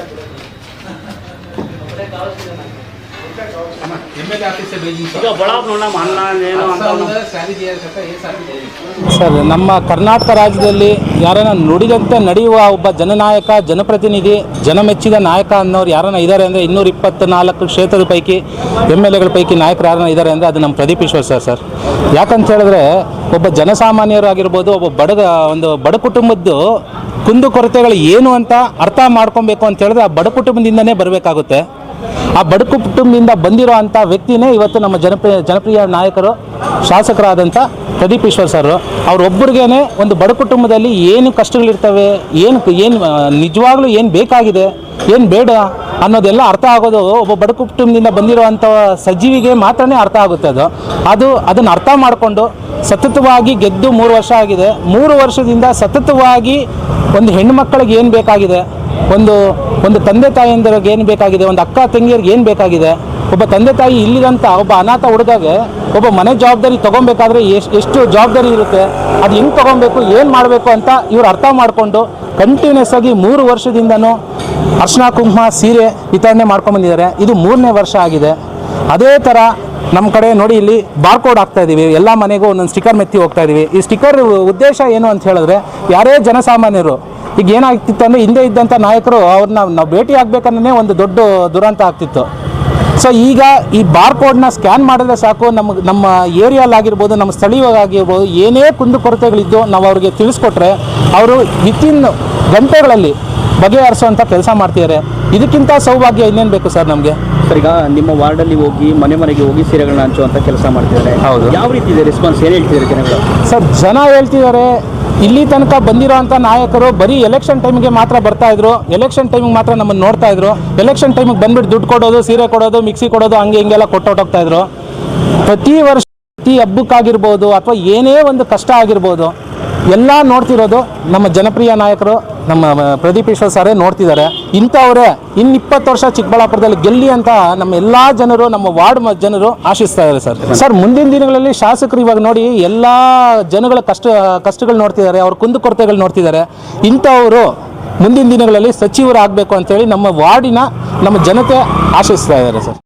Thank you. Sir ನಮ್ಮ ಕರ್ನಾಟಕ ರಾಜ್ಯದಲ್ಲಿ ಯಾರನ್ನ ನುಡಿದಂತೆ ನಡೆಯುವ ಒಬ್ಬ ಜನನಾಯಕ ಜನಪ್ರತಿನಿಧಿ ಜನಮೆಚ್ಚಿದ ನಾಯಕ ಅನ್ನೋರು ಯಾರನ್ನ ಇದ್ದಾರೆ ಅಂದರೆ ಇನ್ನೂರ ಇಪ್ಪತ್ತ್ನಾಲ್ಕು ಕ್ಷೇತ್ರದ ಪೈಕಿ ಎಂ ಎಲ್ ಎಗಳ ಪೈಕಿ ನಾಯಕರು ಯಾರನ್ನ ಇದ್ದಾರೆ ಅಂದರೆ ಅದು ನಮ್ಮ ಪ್ರದೀಪ್ ಈಶ್ವರ್ ಸರ್ ಸರ್. ಯಾಕಂತ ಹೇಳಿದ್ರೆ ಒಬ್ಬ ಜನಸಾಮಾನ್ಯರು ಆಗಿರ್ಬೋದು ಒಬ್ಬ ಬಡಗ ಒಂದು ಬಡ ಕುಟುಂಬದ್ದು ಕುಂದು ಕೊರತೆಗಳು ಏನು ಅಂತ ಅರ್ಥ ಮಾಡ್ಕೊಬೇಕು ಅಂತ ಹೇಳಿದ್ರೆ ಆ ಬಡ ಕುಟುಂಬದಿಂದನೇ ಬರಬೇಕಾಗುತ್ತೆ. ಆ ಬಡ ಕುಟುಂಬದಿಂದ ಬಂದಿರೋ ಅಂಥ ವ್ಯಕ್ತಿನೇ ಇವತ್ತು ನಮ್ಮ ಜನಪ್ರಿಯ ಜನಪ್ರಿಯ ನಾಯಕರು, ಶಾಸಕರಾದಂಥ ಪ್ರದೀಪ್ ಈಶ್ವರ್ ಸರ್ ಅವರೊಬ್ಬರಿಗೇನೆ ಒಂದು ಬಡ ಕುಟುಂಬದಲ್ಲಿ ಏನು ಕಷ್ಟಗಳಿರ್ತವೆ, ಏನು ಏನು ನಿಜವಾಗ್ಲೂ ಏನು ಬೇಕಾಗಿದೆ, ಏನು ಬೇಡ ಅನ್ನೋದೆಲ್ಲ ಅರ್ಥ ಆಗೋದು ಒಬ್ಬ ಬಡ ಕುಟುಂಬದಿಂದ ಬಂದಿರುವಂಥ ಸಜೀವಿಗೆ ಮಾತ್ರನೇ ಅರ್ಥ ಆಗುತ್ತೆ ಅದು. ಅದು ಅದನ್ನು ಅರ್ಥ ಮಾಡಿಕೊಂಡು ಸತತವಾಗಿ ಗೆದ್ದು ಮೂರು ವರ್ಷ ಆಗಿದೆ. ಮೂರು ವರ್ಷದಿಂದ ಸತತವಾಗಿ ಒಂದು ಹೆಣ್ಣು ಮಕ್ಕಳಿಗೆ ಏನು ಬೇಕಾಗಿದೆ ಒಂದು ಒಂದು ತಂದೆ ತಾಯಿಯಂದಿರಿಗೆ ಏನು ಬೇಕಾಗಿದೆ? ಒಂದು ಅಕ್ಕ ತಂಗಿಯರಿಗೆ ಏನು ಬೇಕಾಗಿದೆ? ಒಬ್ಬ ತಂದೆ ತಾಯಿ ಇಲ್ಲಿದಂಥ ಒಬ್ಬ ಅನಾಥ ಹುಡುಗಾಗ ಒಬ್ಬ ಮನೆ ಜವಾಬ್ದಾರಿ ತೊಗೊಬೇಕಾದ್ರೆ ಎಷ್ಟು ಎಷ್ಟು ಜವಾಬ್ದಾರಿ ಇರುತ್ತೆ? ಅದು ಹೆಂಗೆ ತೊಗೊಬೇಕು? ಏನು ಮಾಡಬೇಕು ಅಂತ ಇವರು ಅರ್ಥ ಮಾಡಿಕೊಂಡು ಕಂಟಿನ್ಯೂಸ್ ಆಗಿ ಮೂರು ವರ್ಷದಿಂದನೂ ಅರ್ಶಿನ, ಕುಂಕುಮ, ಸೀರೆ ವಿತರಣೆ ಮಾಡ್ಕೊಂಬಂದಿದ್ದಾರೆ ಇದು ಮೂರನೇ ವರ್ಷ ಆಗಿದೆ. ಅದೇ ಥರ ನಮ್ಮ ಕಡೆ ನೋಡಿ ಇಲ್ಲಿ ಬಾರ್ಕೋಡ್ ಹಾಕ್ತಾ ಇದ್ದೀವಿ ಎಲ್ಲ ಮನೆಗೂ ಒಂದೊಂದು ಸ್ಟಿಕ್ಕರ್ ಮೆತ್ತಿ ಹೋಗ್ತಾ ಇದ್ದೀವಿ ಈ ಸ್ಟಿಕ್ಕರ್ ಉದ್ದೇಶ ಏನು ಅಂತ ಹೇಳಿದ್ರೆ, ಯಾರೇ ಜನಸಾಮಾನ್ಯರು ಈಗ ಏನಾಗ್ತಿತ್ತು ಅಂದರೆ ಹಿಂದೆ ಇದ್ದಂಥ ನಾಯಕರು ಅವ್ರನ್ನ ನಾವು ಭೇಟಿ ಆಗಬೇಕನ್ನೇ ಒಂದು ದೊಡ್ಡ ದುರಂತ ಆಗ್ತಿತ್ತು. ಸೊ ಈಗ ಈ ಬಾರ್ ಬಾರ್ಕೋಡ್ನ ಸ್ಕ್ಯಾನ್ ಮಾಡಿದ್ರೆ ಸಾಕು ನಮ್ಮ ನಮ್ಮ ಏರಿಯಾಲಾಗಿರ್ಬೋದು ನಮ್ಮ ಸ್ಥಳೀಯವಾಗಿರ್ಬೋದು ಏನೇ ಕುಂದು ಕೊರತೆಗಳಿದ್ದು ನಾವು ಅವ್ರಿಗೆ ತಿಳಿಸ್ಕೊಟ್ರೆ ಅವರು ವಿತಿನ್ ಗಂಟೆಗಳಲ್ಲಿ ಬಗೆಹರಿಸುವಂಥ ಕೆಲಸ ಮಾಡ್ತಿದ್ದಾರೆ ಇದಕ್ಕಿಂತ ಸೌಭಾಗ್ಯ ಇನ್ನೇನು ಬೇಕು ಸರ್ ನಮಗೆ? ಸರ್ ಈಗ ನಿಮ್ಮ ವಾರ್ಡಲ್ಲಿ ಹೋಗಿ ಮನೆ ಮನೆಗೆ ಹೋಗಿ ಸೀರೆಗಳನ್ನ ಹಂಚುವಂಥ ಕೆಲಸ ಮಾಡ್ತಿದ್ದಾರೆ ಹೌದು. ಯಾವ ರೀತಿ ಇದೆ ರೆಸ್ಪಾನ್ಸ್ ಏನು ಹೇಳ್ತಿದ್ದಾರೆ ಜನಗಳು? ಸರ್ ಜನ ಹೇಳ್ತಿದ್ದಾರೆ ಇಲ್ಲಿ ತನಕ ಬಂದಿರೋಂಥ ನಾಯಕರು ಬರೀ ಎಲೆಕ್ಷನ್ ಟೈಮಿಗೆ ಮಾತ್ರ ಬರ್ತಾ ಇದ್ರು. ಎಲೆಕ್ಷನ್ ಟೈಮಿಗೆ ಮಾತ್ರ ನಮ್ಮನ್ನು ನೋಡ್ತಾ ಇದ್ರು. ಎಲೆಕ್ಷನ್ ಟೈಮಿಗೆ ಬಂದ್ಬಿಟ್ಟು ದುಡ್ಡು ಕೊಡೋದು, ಸೀರೆ ಕೊಡೋದು ಮಿಕ್ಸಿ ಕೊಡೋದು, ಹಂಗೆ ಹಿಂಗೆಲ್ಲ ಕೊಟ್ಟೋಗ್ತಾ ಇದ್ರು. ಪ್ರತಿ ವರ್ಷ ಪ್ರತಿ ಹಬ್ಬಕ್ಕಾಗಿರ್ಬೋದು ಅಥವಾ ಏನೇ ಒಂದು ಕಷ್ಟ ಆಗಿರ್ಬೋದು, ಎಲ್ಲ ನೋಡ್ತಿರೋದು ನಮ್ಮ ಜನಪ್ರಿಯ ನಾಯಕರು, ನಮ್ಮ ಪ್ರದೀಪ್ ಈಶ್ವರ್ ಸರೇ ನೋಡ್ತಿದ್ದಾರೆ. ಇಂಥವರೇ ಇನ್ನು ಇಪ್ಪತ್ತು ವರ್ಷ ಚಿಕ್ಕಬಳ್ಳಾಪುರದಲ್ಲಿ ಗೆಲ್ಲಿ ಅಂತ ನಮ್ಮ ಎಲ್ಲ ಜನರು, ನಮ್ಮ ವಾರ್ಡ್ ಜನರು ಆಶಿಸ್ತಾ ಇದ್ದಾರೆ ಸರ್. ಸರ್, ಮುಂದಿನ ದಿನಗಳಲ್ಲಿ ಶಾಸಕರು ಇವಾಗ ನೋಡಿ ಎಲ್ಲ ಜನಗಳ ಕಷ್ಟ, ಕಷ್ಟಗಳು ನೋಡ್ತಿದ್ದಾರೆ, ಅವ್ರ ಕುಂದುಕೊರತೆಗಳು ನೋಡ್ತಿದ್ದಾರೆ. ಇಂಥವರು ಮುಂದಿನ ದಿನಗಳಲ್ಲಿ ಸಚಿವರು ಆಗಬೇಕು ಅಂತೇಳಿ ನಮ್ಮ ವಾರ್ಡಿನ ನಮ್ಮ ಜನತೆ ಆಶಿಸ್ತಾ ಇದ್ದಾರೆ ಸರ್.